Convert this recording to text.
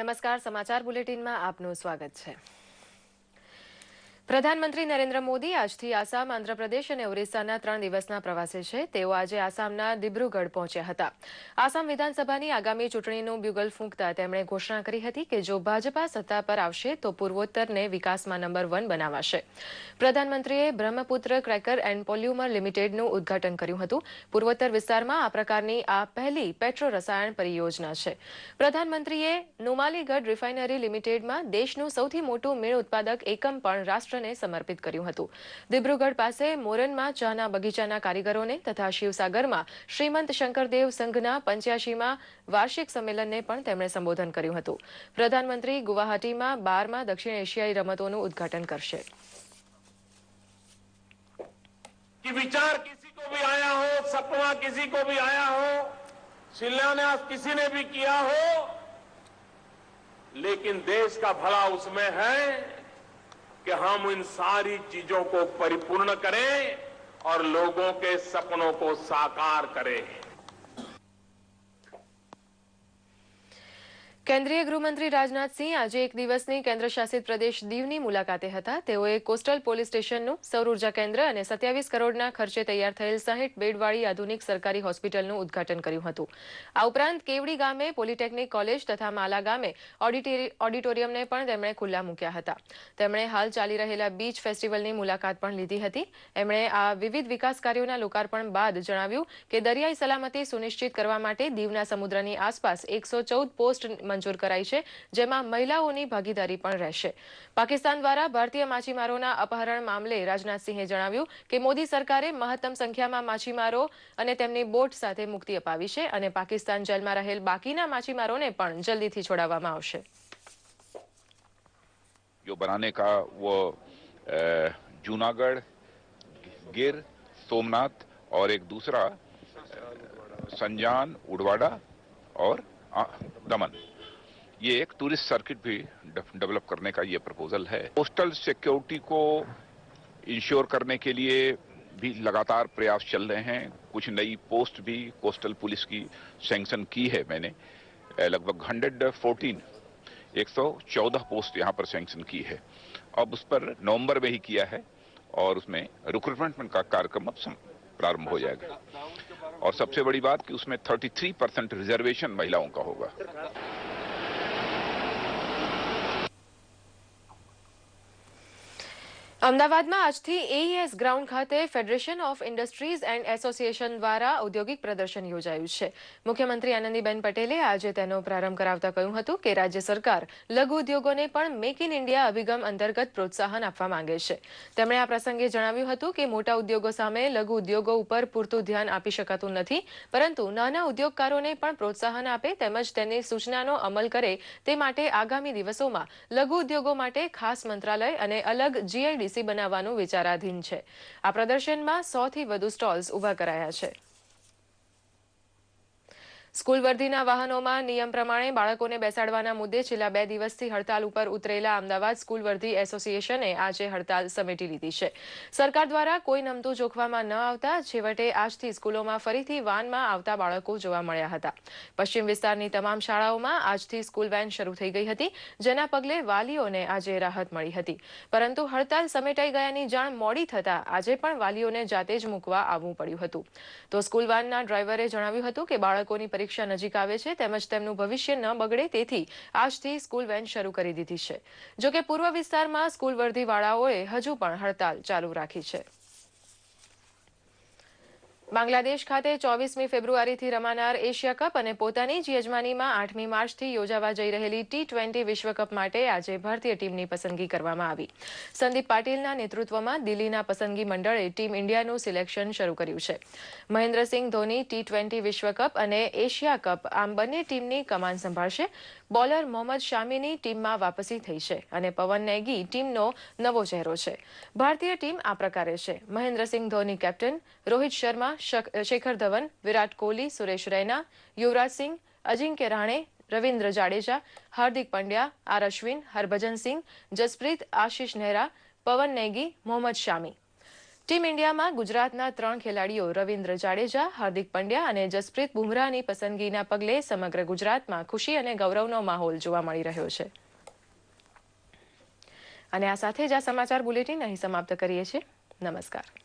નમસ્કાર સમાચાર બુલેટિનમાં આપનું સ્વાગત છે. પ્રધાનમંત્રી નરેન્દ્ર મોદી આજથી આસામ, આંધ્રપ્રદેશ અને ઓરિસ્સાના ત્રણ દિવસના પ્રવાસે છે. તેઓ આજે આસામના દિબ્રુગઢ પહોંચ્યા હતા. આસામ વિધાનસભાની આગામી ચૂંટણીનું બ્યુગલ ફૂંકતા તેમણે ઘોષણા કરી હતી કે જો ભાજપા સત્તા પર આવશે, તો પૂર્વોત્તરને વિકાસમાં નંબર વન બનાવાશે. પ્રધાનમંત્રીએ બ્રહ્મપુત્ર ક્રેકર એન્ડ પોલ્યુમર લિમિટેડનું ઉદ્ઘાટન કર્યું હતું. પૂર્વોત્તર વિસ્તારમાં આ પ્રકારની આ પહેલી પેટ્રો રસાયણ પરિયોજના છે. પ્રધાનમંત્રીએ નુમાલીગઢ રિફાઇનરી લિમિટેડમાં દેશનું સૌથી મોટું મીણ ઉત્પાદક એકમ પણ રાષ્ટ્રને સમર્પિત કર્યું હતું દિબ્રુગઢ પાસે મોરનમાં ચાના બગીચાના કારીગરોને તથા શિવસાગરમાં શ્રીમંત શંકરદેવ સંઘના પંચ્યાસીમાં વાર્ષિક સંમેલનને પણ તેમણે સંબોધન કર્યું હતું પ્રધાનમંત્રી ગુવાહાટીમાં બારમાં દક્ષિણ એશિયાઈ રમતોનું ઉદ્ઘાટન કરશે कि विचार किसी को भी आया हो सपना किसी को भी आया हो शिलान्यास किसी ने भी किया हो लेकिन देश का भला उसमें है कि हम इन सारी चीजों को परिपूर्ण करें और लोगों के सपनों को साकार करें કેન્દ્રીય ગૃહમંત્રી રાજનાથસિંહ આજે એક દિવસની કેન્દ્ર શાસિત પ્રદેશ દીવની મુલાકાતે હતા. તેઓએ કોસ્ટલ પોલીસ સ્ટેશનનું સૌર ઊર્જા કેન્દ્ર અને સત્યાવીસ કરોડના ખર્ચે તૈયાર થયેલ સાહીઠ બેડવાળી આધુનિક સરકારી હોસ્પિટલનું ઉદઘાટન કર્યું હતું. આ ઉપરાંત કેવડી ગામે, પોલિટેકનિક કોલેજ તથા માલા ગામે ઓડિટેરી- ઓડિટોરિયમને પણ તેમણે ખુલ્લા મૂક્યા હતા. તેમણે હાલ ચાલી રહેલા બીચ ફેસ્ટિવલની મુલાકાત પણ લીધી હતી. એમણે આ વિવિધ વિકાસ કાર્યોના લોકાર્પણ બાદ જણાવ્યું કે દરિયાઈ સલામતી સુનિશ્ચિત કરવા માટે દીવના સમુદ્રની આસપાસ એકસો ચૌદ પોસ્ટ મંજૂર કરાઈ છે જેમાં મહિલાઓની ભાગીદારી પણ રહેશે પાકિસ્તાન દ્વારા ભારતીય માછીમારોના અપહરણ મામલે રાજનાથસિંહે જણાવ્યું કે મોદી સરકારે મહત્તમ સંખ્યામાં માછીમારો અને તેમની બોટ સાથે મુક્તિ અપાવી છે અને પાકિસ્તાન જેલમાં રહેલ બાકીના માછીમારોને પણ જલ્દીથી છોડાવવામાં આવશે जो बनाने का वो अ, जूनागढ़ गिर सोमनाथ और एक दूसरा अ, संजान उड़वाड़ा और अ, दमन ये एक टूरिस्ट सर्किट भी डेवलप करने का ये प्रपोजल है। कोस्टल सिक्योरिटी को इंश्योर करने के लिए भी लगातार प्रयास चल रहे हैं। कुछ नई पोस्ट भी कोस्टल पुलिस की सैंक्शन की है मैंने। लगभग हंड्रेड फोर्टीन 114 पोस्ट यहाँ पर सैंक्शन की है। अब उस पर नवंबर में ही किया है और उसमें रिक्रूटमेंट का कार्यक्रम अब प्रारंभ हो जाएगा। और सबसे बड़ी बात कि उसमें 33 परसेंट रिजर्वेशन महिलाओं का होगा। અમદાવાદમાં આજથી એઈએસ ગ્રાઉન્ડ ખાતે federation of industries and association દ્વારા ઔદ્યોગિક પ્રદર્શન યોજાયું છે. મુખ્યમંત્રી આનંદીબેન પટેલે આજે તેનો પ્રારંભ કરાવતા કહ્યું હતું કે રાજ્ય સરકાર લઘુ ઉદ્યોગોને પણ મેક ઇન ઇન્ડિયા અભિગમ અંતર્ગત પ્રોત્સાહન આપવા માંગે છે. તેમણે આ પ્રસંગે જણાવ્યું હતું કે મોટા ઉદ્યોગો સામે લઘુ ઉદ્યોગો ઉપર પૂરતું ધ્યાન આપી શકાતું નથી, પરંતુ નાના ઉદ્યોગકારોને પણ પ્રોત્સાહન આપે તેમજ તેની સૂચનાનો અમલ કરે તે માટે આગામી દિવસોમાં લઘુ ઉદ્યોગો માટે ખાસ મંત્રાલય અને અલગ જીઆઈડીસી બનાવવાનું વિચારાધીન છે. આ પ્રદર્શનમાં સો થી વધુ સ્ટોલ્સ ઊભા કરાયા છે. સ્કૂલ વર્ધીના વાહનોમાં નિયમ પ્રમાણે બાળકોને બેસાડવાના મુદ્દે છેલ્લા બે દિવસથી હડતાલ ઉપર ઉતરેલા અમદાવાદ સ્કૂલ વર્ધી એસોસિએશને આજે હડતાલ સમેટી લીધી છે. સરકાર દ્વારા કોઈ નમતું જોખવામાં ન આવતા છેવટે આજથી સ્કૂલોમાં ફરીથી વાનમાં આવતા બાળકો જોવા મળ્યા હતા. પશ્ચિમ વિસ્તારની તમામ શાળાઓમાં આજથી સ્કૂલ વેન શરૂ થઈ ગઈ હતી, જેના પગલે વાલીઓને આજે રાહત મળી હતી. પરંતુ હડતાલ સમેટાઈ ગયાની જાણ મોડી થતા આજે પણ વાલીઓને જાતે જ મૂકવા આવવું પડ્યું હતું. તો સ્કૂલ વાનના ડ્રાઈવરે જણાવ્યું હતું કે બાળકોની પરીક્ષા નજીક આવે છે, તેમજ તેમનું ભવિષ્ય ન બગડે તેથી આજથી સ્કૂલ વેન શરૂ કરી દીધી છે. જોકે પૂર્વ વિસ્તારમાં સ્કૂલ વર્ધીવાળાઓએ હજુ પણ હડતાલ ચાલુ રાખી છે. બાંગ્લાદેશ ખાતે ચોવીસમી ફેબ્રુઆરીથી રમાનાર એશિયા કપ અને પોતાની જ યજમાનીમાં આઠમી માર્ચથી યોજાવા જઈ રહેલી ટી ટ્વેન્ટી વિશ્વકપ માટે આજે ભારતીય ટીમની પસંદગી કરવામાં આવી. સંદીપ પાટીલના નેતૃત્વમાં દિલ્હીના પસંદગી મંડળે ટીમ ઇન્ડિયાનું સિલેક્શન શરૂ કર્યું છે. મહેન્દ્રસિંહ ધોની ટી ટ્વેન્ટી વિશ્વકપ અને એશિયા કપ આમ બંને ટીમની કમાન સંભાળશે. બોલર મોહમ્મદ શામીની ટીમમાં વાપસી થઈ છે અને પવન નેગી ટીમનો નવો ચહેરો છે. ભારતીય ટીમ આ પ્રકારે છે. Mahendra Singh Dhoni captain, Rohit Sharma Shikhar Dhawan, Virat Kohli, Suresh Raina, Yuvraj Singh, Ajinkya Rahane, Ravindra Jadeja, Hardik Pandya, R Ashwin, Harbhajan Singh, Jasprit, Ashish Nehra, Pawan Negi, Mohammad Shami. Team ઇન્ડિયામાં ગુજરાતના ત્રણ ખેલાડીઓ રવિન્દ્ર જાડેજા, હાર્દિક પંડ્યા અને જસપ્રીત બુમરાહની પસંદગીના પગલે સમગ્ર ગુજરાતમાં ખુશી અને ગૌરવનો માહોલ જોવા મળી રહ્યો છે. અને આ સાથે જ આ સમાચાર બુલેટિન અહીં સમાપ્ત કરીએ છીએ. નમસ્કાર.